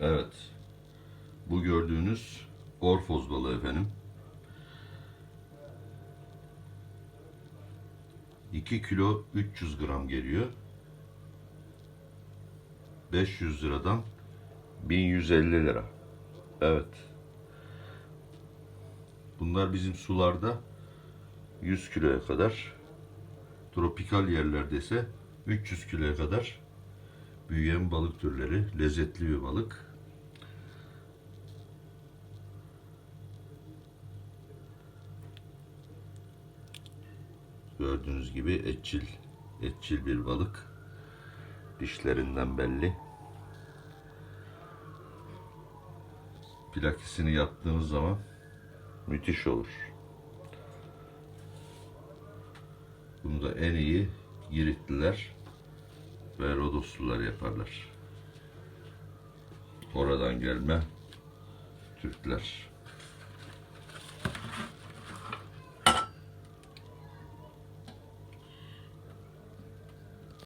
Evet. Bu gördüğünüz orfoz balığı efendim. 2 kilo 300 gram geliyor. 500 liradan 1150 lira. Evet. Bunlar bizim sularda 100 kiloya kadar, tropikal yerlerde ise 300 kiloya kadar büyüyen balık türleri. Lezzetli bir balık. Gördüğünüz gibi etçil, etçil bir balık. Dişlerinden belli. Plakisini yaptığınız zaman müthiş olur. Bunu da en iyi Giritliler ve Rodoslular yaparlar. Oradan gelme Türkler.